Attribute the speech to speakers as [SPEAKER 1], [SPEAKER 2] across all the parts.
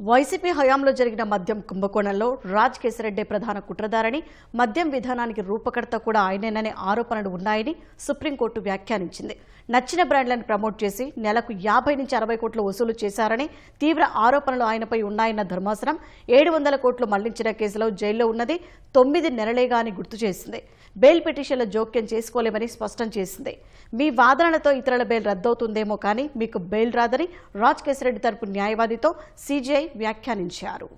[SPEAKER 1] YCP హయాంలో జరిగిన మద్యం కుంభకోణంలో రాజ్ కేసిరెడ్డి ప్రధాన కుట్రదారని మద్యం విధానానికి రూపకర్త కూడా ఆయనేననే ఆరోపణలు ఉన్నాయని సుప్రీంకోర్టు వ్యాఖ్యానించింది. నచ్చిన బ్రాండ్లను ప్రమోట్ చేసి నెలకు యాభై నుంచి అరవై కోట్లు వసూలు చేశారని తీవ్ర ఆరోపణలు ఆయనపై ఉన్నాయన్న ధర్మాసనం ఏడు వందల కోట్లు మళ్ళించిన కేసులో జైల్లో ఉన్నది తొమ్మిది నెలలేగా అని గుర్తు చేసింది. బెయిల్ పిటిషన్ల జోక్యం చేసుకోలేమని స్పష్టం చేసింది. మీ వాదనలతో ఇతరుల బెయిల్ రద్దవుతుందేమో కానీ మీకు బెయిల్ రాదని రాజ్ కేసిరెడ్డి తరపు న్యాయవాదితో సీజీఐ వ్యాఖ్యానించారు.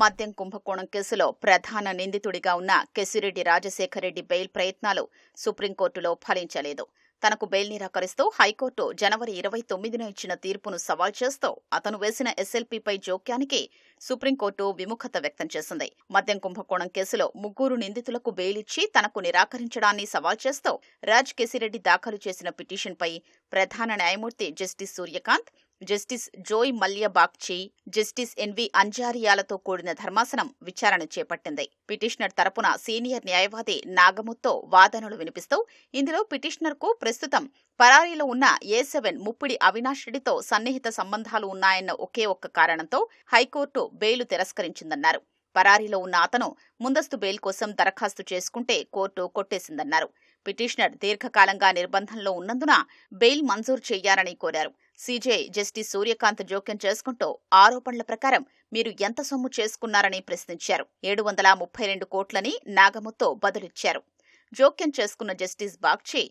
[SPEAKER 2] మద్యం కుంభకోణం కేసులో ప్రధాన నిందితుడిగా ఉన్న కెసిరెడ్డి రాజశేఖరరెడ్డి బెయిల్ ప్రయత్నాలు సుప్రీంకోర్టులో ఫలించలేదు. తనకు బెయిల్ నిరాకరిస్తూ హైకోర్టు జనవరి ఇరవై తొమ్మిదిన ఇచ్చిన తీర్పును సవాల్ చేస్తూ అతను వేసిన ఎస్ఎల్పీపై జోక్యానికి సుప్రీంకోర్టు విముఖత వ్యక్తం చేసింది. మద్యం కుంభకోణం కేసులో ముగ్గురు నిందితులకు బెయిల్ ఇచ్చి తనకు నిరాకరించడాన్ని సవాల్ చేస్తూ రాజ్ కేసిరెడ్డి దాఖలు చేసిన పిటిషన్పై ప్రధాన న్యాయమూర్తి justice Suryakant justice Joymalya Bagchi justice N V అంజారియాలతో కూడిన ధర్మాసనం విచారణ చేపట్టింది. పిటిషనర్ తరపున సీనియర్ న్యాయవాది నాగముత్తో వాదనలు వినిపిస్తూ ఇందులో పిటిషనర్కు ప్రస్తుతం పరారీలో ఉన్న ఏ సెవెన్ ముప్పిడి అవినాష్ రెడ్డితో సన్నిహిత సంబంధాలు ఉన్నాయన్న ఒకే ఒక్క కారణంతో హైకోర్టు బెయిలు తిరస్కరించిందన్నారు. పరారీలో ఉన్న అతను ముందస్తు బెయిల్ కోసం దరఖాస్తు చేసుకుంటే కోర్టు కొట్టేసిందన్నారు. పిటిషనర్ దీర్ఘకాలంగా నిర్బంధంలో ఉన్నందున బెయిల్ మంజూరు చేయాలని కోరారు. సీజే జస్టిస్ సూర్యకాంత్ జోక్యం చేసుకుంటూ ఆరోపణల ప్రకారం మీరు ఎంత సొమ్ము చేసుకున్నారని ప్రశ్నించారు. ఏడు వందల ముప్పై రెండు కోట్లని నాగముతో బదులిచ్చారు. జోక్యం చేసుకున్న జస్టిస్ బాగ్చి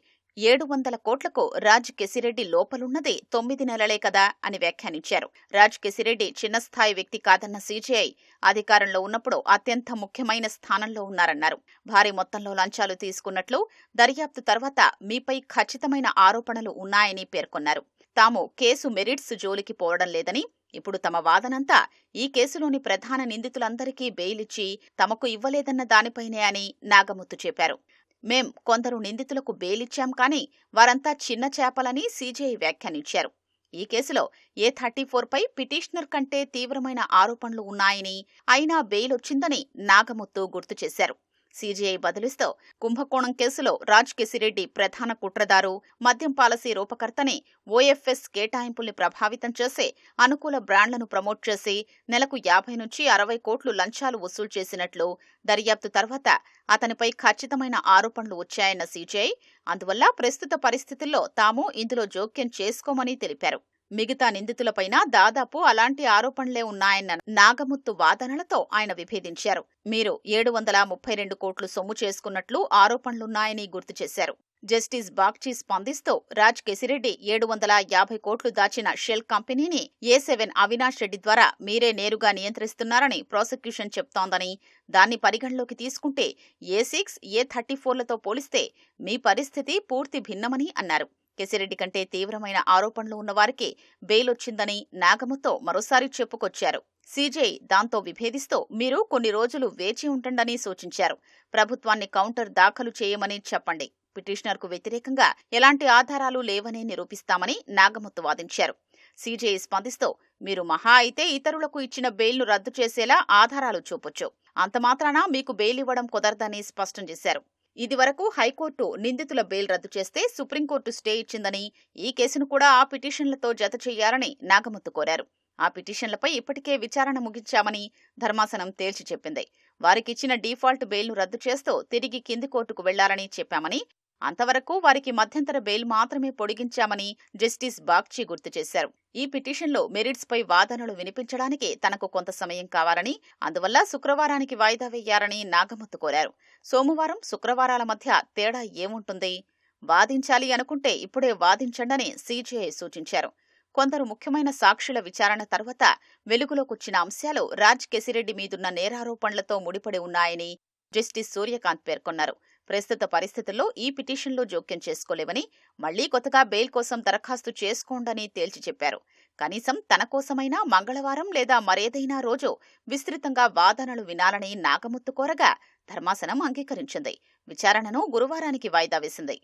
[SPEAKER 2] ఏడు వందల కోట్లకు రాజ్ కెసిరెడ్డి లోపలున్నది తొమ్మిది నెలలే కదా అని వ్యాఖ్యానించారు. రాజ్ కెసిరెడ్డి చిన్నస్థాయి వ్యక్తి కాదన్న సీజీఐ అధికారంలో ఉన్నప్పుడు అత్యంత ముఖ్యమైన స్థానంలో ఉన్నారన్నారు. భారీ మొత్తంలో లంచాలు తీసుకున్నట్లు దర్యాప్తు తర్వాత మీపై ఖచ్చితమైన ఆరోపణలు ఉన్నాయని పేర్కొన్నారు. తాము కేసు మెరిట్స్ జోలికి పోవడం లేదని ఇప్పుడు తమ వాదనంతా ఈ కేసులోని ప్రధాన నిందితులందరికీ బెయిలిచ్చి తమకు ఇవ్వలేదన్న దానిపైనే అని నాగముత్తు చెప్పారు. మేం కొందరు నిందితులకు బెయిలిచ్చాం కానీ వారంతా చిన్న చేపలని సీజేఐ వ్యాఖ్యానించారు. ఈ కేసులో ఏ థర్టీ ఫోర్పై పిటిషనర్ కంటే తీవ్రమైన ఆరోపణలు ఉన్నాయని అయినా బెయిల్ వచ్చిందని నాగముత్తు గుర్తు చేశారు. సీజీఐ బదిలిస్తూ కుంభకోణం కేసులో రాజ్ కెసిరెడ్డి ప్రధాన కుట్రదారు మద్యం పాలసీ రూపకర్తని ఓఎఫ్ఎస్ కేటాయింపుల్ని ప్రభావితం చేసే అనుకూల బ్రాండ్లను ప్రమోట్ చేసి నెలకు యాభై నుంచి అరవై కోట్లు లంచాలు వసూలు చేసినట్లు దర్యాప్తు తర్వాత అతనిపై ఖచ్చితమైన ఆరోపణలు వచ్చాయన్న సీజీఐ. అందువల్ల ప్రస్తుత పరిస్థితుల్లో తాము ఇందులో జోక్యం చేసుకోమని తెలిపారు. మిగతా నిందితులపైన దాదాపు అలాంటి ఆరోపణలే ఉన్నాయన్న నాగముత్తు వాదనలతో ఆయన విభేదించారు. మీరు ఏడు వందల ముప్పై రెండు కోట్లు సొమ్ము చేసుకున్నట్లు ఆరోపణలున్నాయని గుర్తు చేశారు. జస్టిస్ బాగ్చి స్పందిస్తూ రాజ్ కెసిరెడ్డి ఏడు వందల యాభై కోట్లు దాచిన షెల్ కంపెనీని ఏ సెవెన్ అవినాష్ రెడ్డి ద్వారా మీరే నేరుగా నియంత్రిస్తున్నారని ప్రాసిక్యూషన్ చెప్తోందని దాన్ని పరిగణలోకి తీసుకుంటే ఏ సిక్స్ ఏ థర్టీ ఫోర్లతో పోలిస్తే మీ పరిస్థితి పూర్తి భిన్నమని అన్నారు. కెసిరెడ్డి కంటే తీవ్రమైన ఆరోపణలు ఉన్నవారికి బెయిల్ వచ్చిందని నాగముతో మరోసారి చెప్పుకొచ్చారు. సీజే దాంతో విభేదిస్తూ మీరు కొన్ని రోజులు వేచి ఉండండని సూచించారు. ప్రభుత్వాన్ని కౌంటర్ దాఖలు చేయమని చెప్పండి. పిటిషనర్కు వ్యతిరేకంగా ఎలాంటి ఆధారాలు లేవని నిరూపిస్తామని నాగముత్తు వాదించారు. సీజే స్పందిస్తూ మీరు మహా అయితే ఇతరులకు ఇచ్చిన బెయిల్ను రద్దు చేసేలా ఆధారాలు చూపొచ్చు. అంతమాత్రాన మీకు బెయిల్ ఇవ్వడం కుదరదని స్పష్టం చేశారు. ఇదివరకు హైకోర్టు నిందితుల బెయిల్ రద్దు చేస్తే సుప్రీంకోర్టు స్టే ఇచ్చిందని ఈ కేసును కూడా ఆ పిటిషన్లతో జత చేయాలని నాగముత్తు కోరారు. ఆ పిటిషన్లపై ఇప్పటికే విచారణ ముగించామని ధర్మాసనం తేల్చి చెప్పింది. వారికిచ్చిన డీఫాల్ట్ బెయిల్ను రద్దు చేస్తూ తిరిగి కింది కోర్టుకు వెళ్ళాలని చెప్పామని అంతవరకు వారికి మధ్యంతర బెయిల్ మాత్రమే పొడిగించామని జస్టిస్ బాగ్చి గుర్తు చేశారు. ఈ పిటిషన్లో మెరిట్స్పై వాదనలు వినిపించడానికి తనకు కొంత సమయం కావాలని అందువల్ల శుక్రవారానికి వాయిదా వేయాలని నాగమత్తు కోరారు. సోమవారం శుక్రవారాల మధ్య తేడా ఏముంటుంది? వాదించాలి అనుకుంటే ఇప్పుడే వాదించండని సీజీఐ సూచించారు. కొందరు ముఖ్యమైన సాక్షుల విచారణ తర్వాత వెలుగులోకొచ్చిన అంశాలు రాజ్ కెసిరెడ్డి మీదున్న నేరారోపణలతో ముడిపడి ఉన్నాయని జస్టిస్ సూర్యకాంత్ పేర్కొన్నారు. ప్రస్తుత పరిస్థితుల్లో ఈ పిటిషన్లో జోక్యం చేసుకోలేవని మళ్ళీ కొత్తగా బెయిల్ కోసం దరఖాస్తు చేసుకోండని తేల్చి చెప్పారు. కనీసం తన కోసమైనా మంగళవారం లేదా మరేదైనా రోజు విస్తృతంగా వాదనలు వినాలని నాగముత్తు కోరగా ధర్మాసనం అంగీకరించింది. విచారణను గురువారానికి వాయిదా వేసింది.